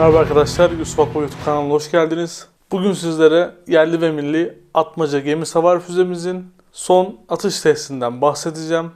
Merhaba arkadaşlar, Yusuf Akba YouTube kanalına hoş geldiniz. Bugün sizlere yerli ve milli Atmaca gemi savar füzemizin son atış testinden bahsedeceğim.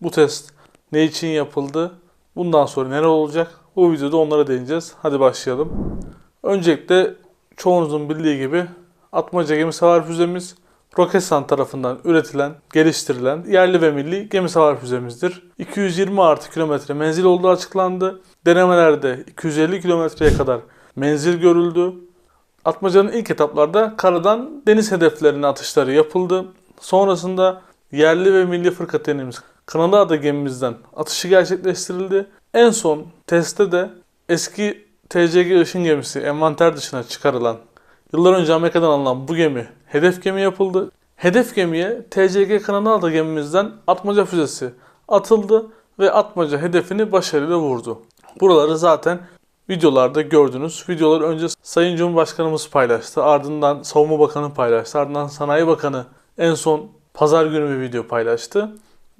Bu test ne için yapıldı, bundan sonra neler olacak, bu videoda onlara değineceğiz. Hadi başlayalım. Öncelikle çoğunuzun bildiği gibi Atmaca gemi savar füzemiz Roketsan tarafından üretilen, geliştirilen yerli ve milli gemi savar füzemizdir. 220 artı kilometre menzil olduğu açıklandı. Denemelerde 250 kilometreye kadar menzil görüldü. Atmaca'nın ilk etaplarda karadan deniz hedeflerine atışları yapıldı. Sonrasında yerli ve milli fırkateynimiz Kanada gemimizden atışı gerçekleştirildi. En son testte de eski TCG ışın gemisi envanter dışına çıkarılan Yıllar önce Amerika'dan alınan bu gemi hedef gemi yapıldı. Hedef gemiye TCG Kanada gemimizden atmaca füzesi atıldı ve atmaca hedefini başarıyla vurdu. Buraları zaten videolarda gördünüz. Videoları önce Sayın Cumhurbaşkanımız paylaştı. Ardından Savunma Bakanı paylaştı. Ardından Sanayi Bakanı en son pazar günü bir video paylaştı.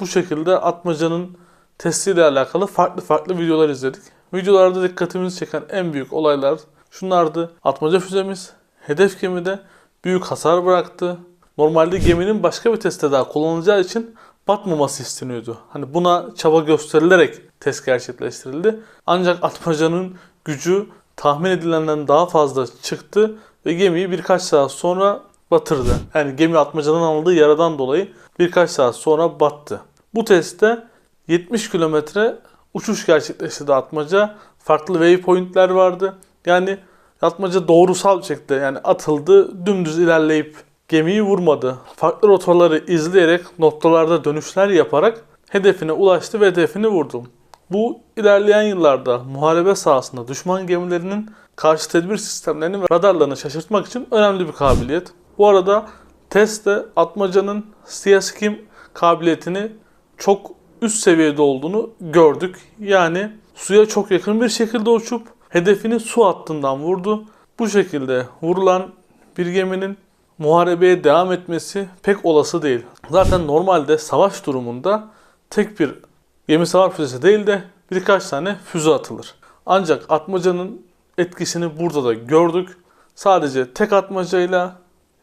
Bu şekilde atmacanın testiyle alakalı farklı farklı videolar izledik. Videolarda dikkatimizi çeken en büyük olaylar şunlardı. Atmaca füzemiz hedef gemide büyük hasar bıraktı. Normalde geminin başka bir testte daha kullanılacağı için batmaması isteniyordu. Hani buna çaba gösterilerek test gerçekleştirildi. Ancak atmacanın gücü tahmin edilenden daha fazla çıktı ve gemiyi birkaç saat sonra batırdı. Yani gemi atmacanın aldığı yaradan dolayı birkaç saat sonra battı. Bu testte 70 kilometre uçuş gerçekleştirdi atmaca. Farklı waypointler vardı. Yani Atmaca doğrusal bir şekilde yani atıldı, dümdüz ilerleyip gemiyi vurmadı. Farklı rotaları izleyerek noktalarda dönüşler yaparak hedefine ulaştı ve hedefini vurdu. Bu ilerleyen yıllarda muharebe sahasında düşman gemilerinin karşı tedbir sistemlerini ve radarlarını şaşırtmak için önemli bir kabiliyet. Bu arada testte Atmaca'nın siyaskim kabiliyetini çok üst seviyede olduğunu gördük. Yani suya çok yakın bir şekilde uçup hedefini su hattından vurdu. Bu şekilde vurulan bir geminin muharebeye devam etmesi pek olası değil. Zaten normalde savaş durumunda tek bir gemi savar füzesi değil de birkaç tane füze atılır. Ancak atmacanın etkisini burada da gördük. Sadece tek atmacayla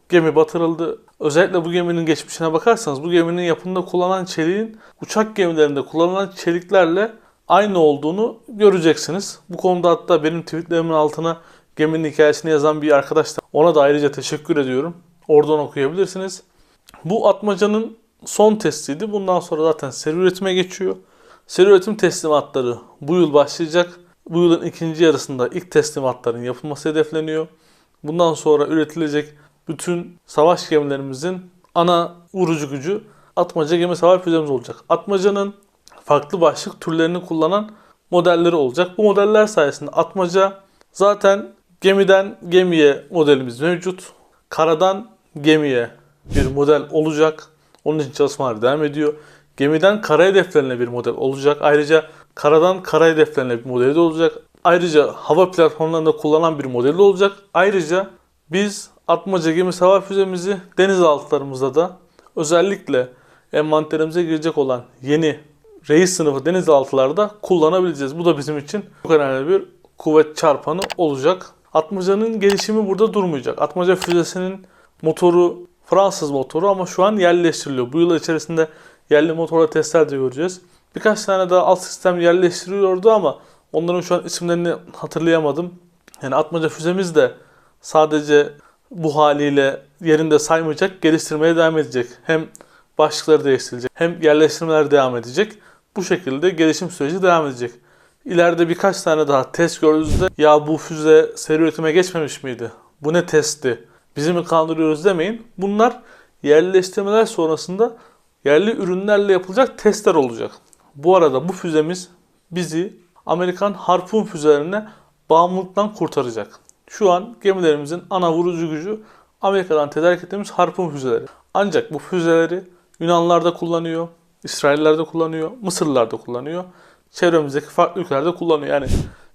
gemi batırıldı. Özellikle bu geminin geçmişine bakarsanız bu geminin yapımında kullanılan çeliğin uçak gemilerinde kullanılan çeliklerle aynı olduğunu göreceksiniz. Bu konuda hatta benim tweetlerimin altına geminin hikayesini yazan bir arkadaş da ona da ayrıca teşekkür ediyorum. Oradan okuyabilirsiniz. Bu atmacanın son testiydi. Bundan sonra zaten seri üretime geçiyor. Seri üretim teslimatları bu yıl başlayacak. Bu yılın ikinci yarısında ilk teslimatların yapılması hedefleniyor. Bundan sonra üretilecek bütün savaş gemilerimizin ana vurucu gücü atmaca gemi savar füzemiz olacak. Atmacanın farklı başlık türlerini kullanan modelleri olacak. Bu modeller sayesinde atmaca zaten gemiden gemiye modelimiz mevcut. Karadan gemiye bir model olacak. Onun için çalışmalar devam ediyor. Gemiden kara hedeflerine bir model olacak. Ayrıca karadan kara hedeflerine bir modeli de olacak. Ayrıca hava platformlarında kullanılan bir modeli de olacak. Ayrıca biz atmaca gemi savar füzemizi denizaltılarımızda da özellikle envanterimize girecek olan yeni reis sınıfı denizaltılarda kullanabileceğiz. Bu da bizim için çok önemli bir kuvvet çarpanı olacak. Atmaca'nın gelişimi burada durmayacak. Atmaca füzesinin motoru Fransız motoru ama şu an yerleştiriliyor. Bu yıl içerisinde yerli motorla testler de göreceğiz. Birkaç tane daha alt sistem yerleştiriliyordu ama onların şu an isimlerini hatırlayamadım. Yani Atmaca füzemiz de sadece bu haliyle yerinde saymayacak, geliştirmeye devam edecek. Hem başlıkları değiştirilecek hem yerleştirmeler devam edecek. Bu şekilde gelişim süreci devam edecek. İleride birkaç tane daha test gördüğünüzde ya bu füze seri üretime geçmemiş miydi? Bu ne testti? Bizi mi kandırıyoruz demeyin. Bunlar yerleştirmeler sonrasında yerli ürünlerle yapılacak testler olacak. Bu arada bu füzemiz bizi Amerikan harpun füzelerine bağımlılıktan kurtaracak. Şu an gemilerimizin ana vurucu gücü Amerika'dan tedarik ettiğimiz harpun füzeleri. Ancak bu füzeleri Yunanlar da kullanıyor, İsrailler de kullanıyor, Mısırlılar da kullanıyor. Çevremizdeki farklı ülkelerde kullanıyor. Yani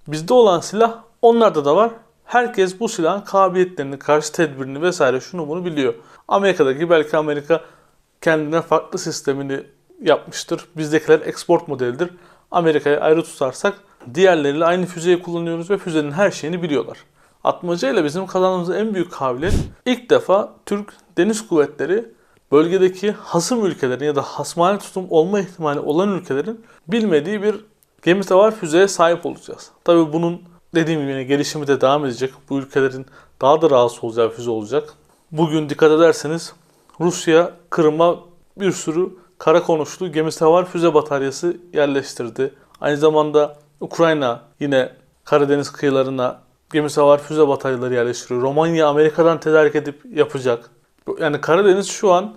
bizde olan silah onlarda da var. Herkes bu silahın kabiliyetlerini, karşı tedbirini vesaire şunu bunu biliyor. Amerika'daki belki Amerika kendine farklı sistemini yapmıştır. Bizdekiler export modelidir. Amerika'yı ayrı tutarsak Diğerleriyle aynı füzeyi kullanıyoruz ve füzenin her şeyini biliyorlar. Atmaca ile bizim kazandığımız en büyük kabiliyet ilk defa Türk Deniz Kuvvetleri bölgedeki hasım ülkelerin ya da hasmane tutum olma ihtimali olan ülkelerin bilmediği bir gemi savar füzeye sahip olacağız. Tabii bunun dediğim gibi gelişimi de devam edecek. Bu ülkelerin daha da rahatsız olacağı füze olacak. Bugün dikkat ederseniz Rusya Kırım'a bir sürü kara konuşlu gemi savar füze bataryası yerleştirdi. Aynı zamanda Ukrayna yine Karadeniz kıyılarına gemi savar füze bataryaları yerleştiriyor. Romanya Amerika'dan tedarik edip yapacak. Yani Karadeniz şu an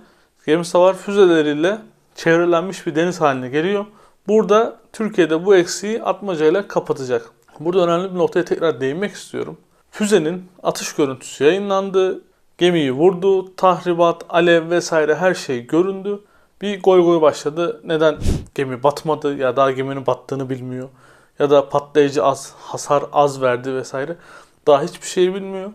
gemi savar füzeleriyle çevrelenmiş bir deniz haline geliyor. Burada Türkiye'de bu eksiği atmacayla kapatacak. Burada önemli bir noktaya tekrar değinmek istiyorum. Füzenin atış görüntüsü yayınlandı. Gemiyi vurdu, tahribat, alev vesaire her şey göründü. Bir goy goy başladı. Neden gemi batmadı ya daha geminin battığını bilmiyor. Ya da patlayıcı az, hasar az verdi vesaire. Daha hiçbir şey bilmiyor.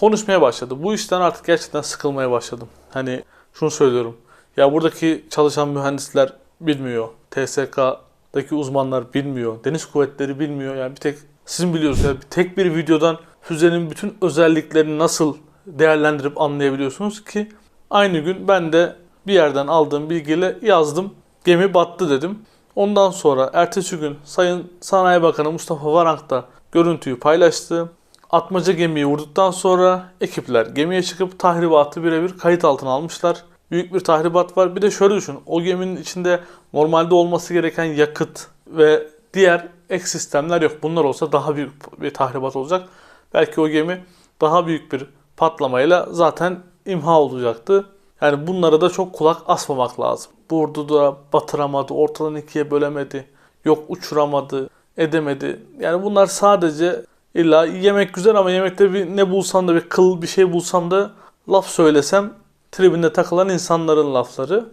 Konuşmaya başladı. Bu işten artık gerçekten sıkılmaya başladım. Hani şunu söylüyorum. Ya buradaki çalışan mühendisler bilmiyor. TSK'daki uzmanlar bilmiyor. Deniz kuvvetleri bilmiyor. Yani bir tek sizin biliyorsunuz. Yani bir tek bir videodan füzenin bütün özelliklerini nasıl değerlendirip anlayabiliyorsunuz ki aynı gün ben de bir yerden aldığım bilgiyle yazdım. Gemi battı dedim. Ondan sonra ertesi gün Sayın Sanayi Bakanı Mustafa Varank da görüntüyü paylaştı. Atmaca gemiyi vurduktan sonra ekipler gemiye çıkıp tahribatı birebir kayıt altına almışlar. Büyük bir tahribat var. Bir de şöyle düşün. O geminin içinde normalde olması gereken yakıt ve diğer ek sistemler yok. Bunlar olsa daha büyük bir tahribat olacak. Belki o gemi daha büyük bir patlamayla zaten imha olacaktı. Yani bunlara da çok kulak asmamak lazım. Vurdu da batıramadı, ortadan ikiye bölemedi, yok uçuramadı, edemedi. Yani bunlar sadece illa yemek güzel ama yemekte bir ne bulsam da bir kıl bir şey bulsam da laf söylesem tribünde takılan insanların lafları.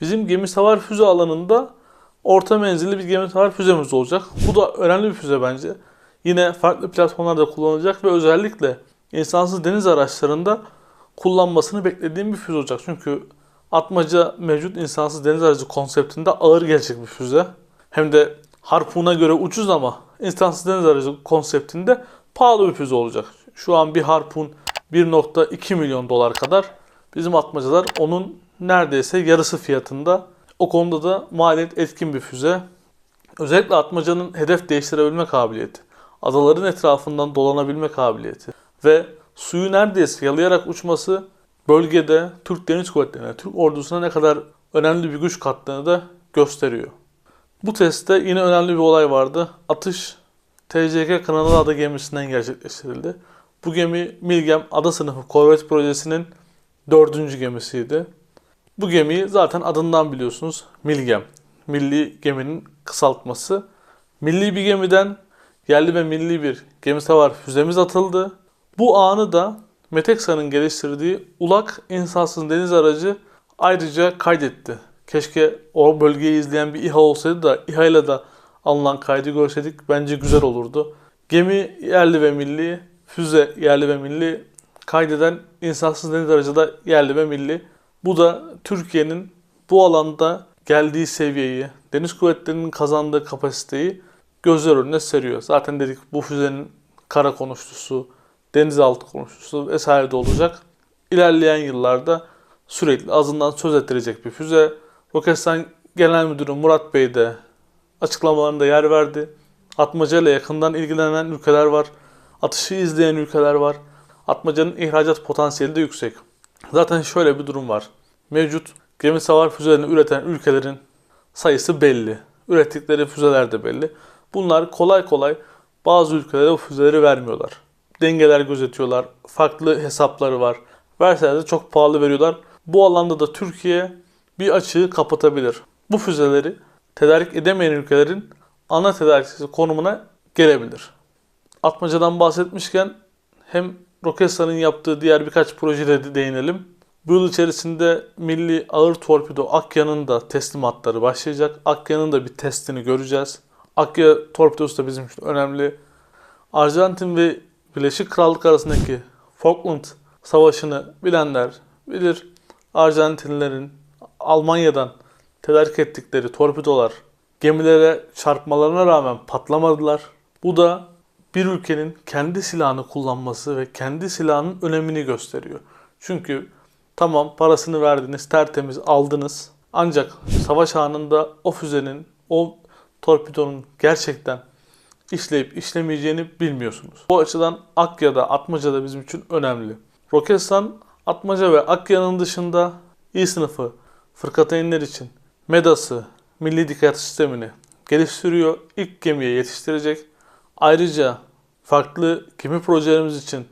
Bizim gemi savar füze alanında orta menzilli bir gemi savar füzemiz olacak. Bu da önemli bir füze bence. Yine farklı platformlarda kullanılacak ve özellikle insansız deniz araçlarında kullanmasını beklediğim bir füze olacak. Çünkü atmaca mevcut insansız deniz aracı konseptinde ağır gelecek bir füze. Hem de harpuna göre ucuz ama insansız deniz aracı konseptinde pahalı bir füze olacak. Şu an bir harpun 1.2 milyon dolar kadar. Bizim atmacalar onun neredeyse yarısı fiyatında. O konuda da maliyet etkin bir füze. Özellikle atmacanın hedef değiştirebilme kabiliyeti, adaların etrafından dolanabilme kabiliyeti ve suyu neredeyse yalayarak uçması bölgede Türk Deniz Kuvvetleri'ne, Türk ordusuna ne kadar önemli bir güç kattığını da gösteriyor. Bu testte yine önemli bir olay vardı. Atış TCK Kanalı Ada gemisinden gerçekleştirildi. Bu gemi Milgem Ada Sınıfı Korvet Projesi'nin dördüncü gemisiydi. Bu gemiyi zaten adından biliyorsunuz Milgem. Milli geminin kısaltması. Milli bir gemiden yerli ve milli bir gemi savar füzemiz atıldı. Bu anı da Meteksa'nın geliştirdiği Ulak insansız deniz aracı ayrıca kaydetti. Keşke o bölgeyi izleyen bir İHA olsaydı da İHA ile de alınan kaydı görseydik bence güzel olurdu. Gemi yerli ve milli, füze yerli ve milli, kaydeden insansız deniz aracı da yerli ve milli. Bu da Türkiye'nin bu alanda geldiği seviyeyi, deniz kuvvetlerinin kazandığı kapasiteyi gözler önüne seriyor. Zaten dedik bu füzenin kara konuştusu, denizaltı konuştusu vesaire de olacak. İlerleyen yıllarda sürekli azından söz ettirecek bir füze. Roketsan Genel Müdürü Murat Bey de açıklamalarında yer verdi. Atmaca ile yakından ilgilenen ülkeler var. Atışı izleyen ülkeler var. Atmacanın ihracat potansiyeli de yüksek. Zaten şöyle bir durum var. Mevcut gemi savar füzelerini üreten ülkelerin sayısı belli. Ürettikleri füzeler de belli. Bunlar kolay kolay bazı ülkelere bu füzeleri vermiyorlar. Dengeler gözetiyorlar. Farklı hesapları var. Verseler de çok pahalı veriyorlar. Bu alanda da Türkiye bir açığı kapatabilir. Bu füzeleri tedarik edemeyen ülkelerin ana tedarikçisi konumuna gelebilir. Atmaca'dan bahsetmişken hem Roketsan'ın yaptığı diğer birkaç projede de değinelim. Bu yıl içerisinde Milli Ağır Torpido Akya'nın da teslimatları başlayacak. Akya'nın da bir testini göreceğiz. Akya torpidosu da bizim için önemli. Arjantin ve Birleşik Krallık arasındaki Falkland Savaşı'nı bilenler bilir. Arjantinlilerin Almanya'dan tedarik ettikleri torpidolar gemilere çarpmalarına rağmen patlamadılar. Bu da bir ülkenin kendi silahını kullanması ve kendi silahının önemini gösteriyor. Çünkü tamam parasını verdiniz, tertemiz aldınız. Ancak savaş anında o füzenin, o torpidonun gerçekten işleyip işlemeyeceğini bilmiyorsunuz. Bu açıdan Akya'da, Atmaca'da bizim için önemli. Roketsan, Atmaca ve Akya'nın dışında İ sınıfı fırkateynler için MEDAS'ı, Milli Dikkat Sistemini geliştiriyor. İlk gemiye yetiştirecek. Ayrıca farklı gemi projelerimiz için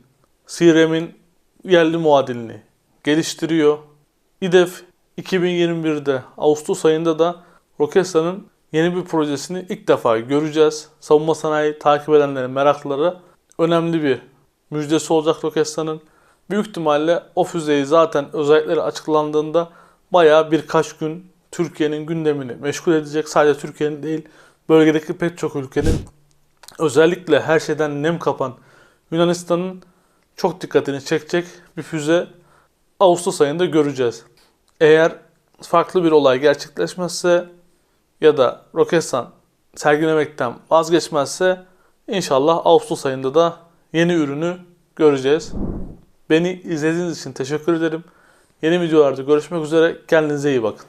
CRM'in yerli muadilini geliştiriyor. İDEF 2021'de Ağustos ayında da Roketsan'ın yeni bir projesini ilk defa göreceğiz. Savunma sanayi takip edenlerin merakları önemli bir müjdesi olacak Roketsan'ın. Büyük ihtimalle o füzeyi zaten özellikleri açıklandığında bayağı birkaç gün Türkiye'nin gündemini meşgul edecek. Sadece Türkiye'nin değil bölgedeki pek çok ülkenin özellikle her şeyden nem kapan Yunanistan'ın çok dikkatini çekecek bir füze Ağustos ayında göreceğiz. Eğer farklı bir olay gerçekleşmezse ya da Roketsan sergilemekten vazgeçmezse inşallah Ağustos ayında da yeni ürünü göreceğiz. Beni izlediğiniz için teşekkür ederim. Yeni videolarda görüşmek üzere. Kendinize iyi bakın.